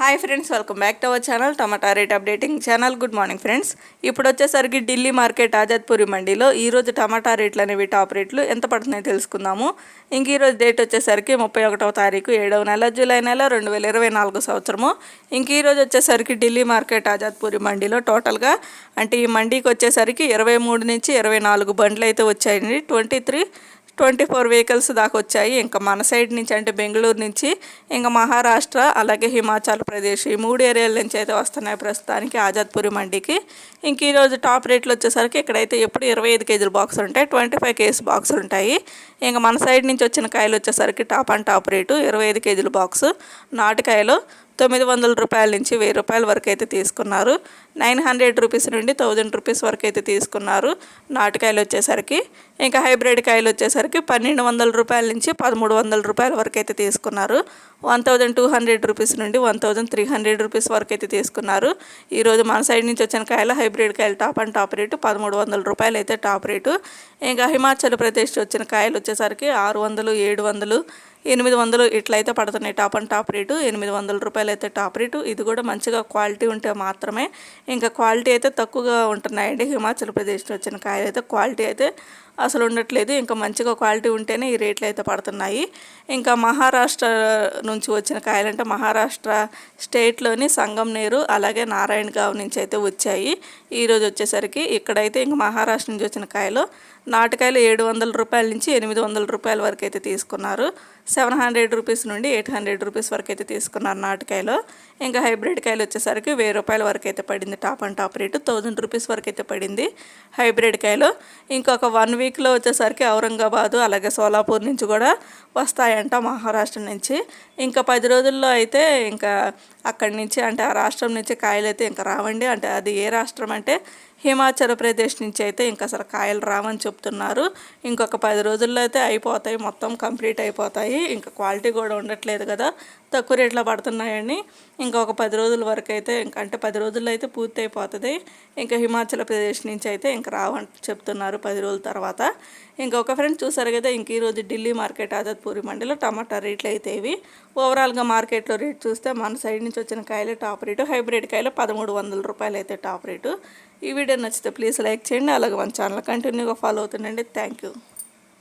Hi friends welcome back to our channel tomato rate updating channel good morning friends ఇప్పుడు వచ్చేసరికి Delhi market ఆజాద్పూరి మండీలో ఈరోజు టమాటా రేట్లు అనేవి టాప్ రేట్లు ఎంత పడుతున్నాయో తెలుసుకుందాము. ఇంక ఈరోజు డేట్ వచ్చేసరికి ముప్పై ఒకటవ తారీఖు ఏడవ నెల జూలై నెల రెండు వేల ఇరవై నాలుగు సంవత్సరము. ఇంక ఈరోజు వచ్చేసరికి ఢిల్లీ మార్కెట్ ఆజాద్పూరి మండీలో టోటల్గా అంటే ఈ మండీకి వచ్చేసరికి ఇరవై మూడు నుంచి ఇరవై నాలుగు బండ్లు అయితే వచ్చాయండి. Twenty three twenty four vehicles దాకా వచ్చాయి. ఇంకా మన సైడ్ నుంచి అంటే బెంగళూరు నుంచి ఇంకా మహారాష్ట్ర అలాగే హిమాచల్ ప్రదేశ్ ఈ మూడు ఏరియాల నుంచి అయితే వస్తున్నాయి ప్రస్తుతానికి ఆజాద్పురి మండికి. ఇంక ఈరోజు టాప్ రేట్లు వచ్చేసరికి ఇక్కడైతే ఎప్పుడు ఇరవై ఐదు కేజీల బాక్స్ ఉంటాయి ట్వంటీ ఫైవ్ కేజీ బాక్స్ ఉంటాయి. ఇంకా మన సైడ్ నుంచి వచ్చిన కాయలు వచ్చేసరికి టాప్ అండ్ టాప్ రేటు ఇరవై ఐదు కేజీల బాక్స్. నాటుకాయలు తొమ్మిది వందల రూపాయల నుంచి వెయ్యి రూపాయల వరకు అయితే తీసుకున్నారు. నైన్ హండ్రెడ్ రూపీస్ నుండి థౌజండ్ రూపీస్ వరకు అయితే తీసుకున్నారు. నాటుకాయలు వచ్చేసరికి ఇంకా హైబ్రిడ్ కాయలు వచ్చేసరికి పన్నెండు వందల రూపాయల నుంచి పదమూడు వందల రూపాయల వరకు అయితే తీసుకున్నారు. One thousand two hundred rupees నుండి one thousand three hundred rupees వరకు అయితే తీసుకున్నారు. ఈరోజు మన సైడ్ నుంచి వచ్చిన కాయలు హైబ్రిడ్ కాయలు టాప్ అండ్ టాప్ రేటు పదమూడు వందల రూపాయలు అయితే టాప్ రేటు. ఇంకా హిమాచల్ ప్రదేశ్ వచ్చిన కాయలు వచ్చేసరికి ఆరు వందలు ఏడు వందలు ఎనిమిది వందలు ఇట్లయితే పడుతున్నాయి. టాప్ అండ్ టాప్ రేటు ఎనిమిది వందల రూపాయలు అయితే టాప్ రేటు. ఇది కూడా మంచిగా క్వాలిటీ ఉంటే మాత్రమే. ఇంకా క్వాలిటీ అయితే తక్కువగా ఉంటున్నాయండి. హిమాచల్ ప్రదేశ్ వచ్చిన కాయలు అయితే క్వాలిటీ అయితే అసలు ఉండట్లేదు. ఇంకా మంచిగా క్వాలిటీ ఉంటేనే ఈ రేట్లు అయితే పడుతున్నాయి. ఇంకా మహారాష్ట్ర నుంచి వచ్చిన కాయలంటే మహారాష్ట్ర స్టేట్లోని సంగం నీరు అలాగే నారాయణగావ్ నుంచి అయితే వచ్చాయి. ఈరోజు వచ్చేసరికి ఇక్కడైతే ఇంకా మహారాష్ట్ర నుంచి వచ్చిన కాయలు నాటుకాయలు ఏడు వందల రూపాయల నుంచి ఎనిమిది వందల రూపాయల వరకు అయితే తీసుకున్నారు. సెవెన్ హండ్రెడ్ రూపీస్ నుండి ఎయిట్ హండ్రెడ్ రూపీస్ వరకు అయితే తీసుకున్నారు నాటుకాయలు. ఇంకా హైబ్రిడ్ కాయలు వచ్చేసరికి వెయ్యి రూపాయల వరకు అయితే పడింది. Top and top rate thousand rupees వరకు అయితే పడింది హైబ్రిడ్ కాయలు. ఇంకొక వన్ వీక్ వీక్లో వచ్చేసరికి ఔరంగాబాదు అలాగే సోలాపూర్ నుంచి కూడా వస్తాయంట మహారాష్ట్ర నుంచి. ఇంకా పది రోజుల్లో అయితే ఇంకా అక్కడి నుంచి అంటే ఆ రాష్ట్రం నుంచి కాయలు అయితే ఇంకా రావండి. అంటే అది ఏ రాష్ట్రం అంటే హిమాచల్ ప్రదేశ్ నుంచి అయితే ఇంకా అసలు కాయలు రావని చెప్తున్నారు. ఇంకొక పది రోజుల్లో అయితే అయిపోతాయి. మొత్తం కంప్లీట్ అయిపోతాయి. ఇంకా క్వాలిటీ కూడా ఉండట్లేదు కదా. తక్కువ రేట్లో పడుతున్నాయని ఇంకొక పది రోజుల వరకు అయితే ఇంకా అంటే పది రోజుల్లో అయితే పూర్తి అయిపోతుంది. ఇంకా హిమాచల్ ప్రదేశ్ నుంచి అయితే ఇంకా రావని చెప్తున్నారు పది రోజుల తర్వాత. ఇంకొక ఫ్రెండ్ చూసారు కదా ఇంక ఈరోజు ఢిల్లీ మార్కెట్ ఆజాద్పూరి మండలిలో టమాటా రేట్లు అయితే ఇవి. ఓవరాల్గా మార్కెట్లో రేట్ చూస్తే మన సైడ్ నుంచి వచ్చిన కాయలు టాప్ రేటు హైబ్రిడ్ కాయలు పదమూడు వందల రూపాయలు అయితే టాప్ రేటు. ఈ వీడియో నచ్చితే ప్లీజ్ లైక్ చేయండి అలాగే మన ఛానల్ కంటిన్యూగా ఫాలో అవుతుండండి. Thank you.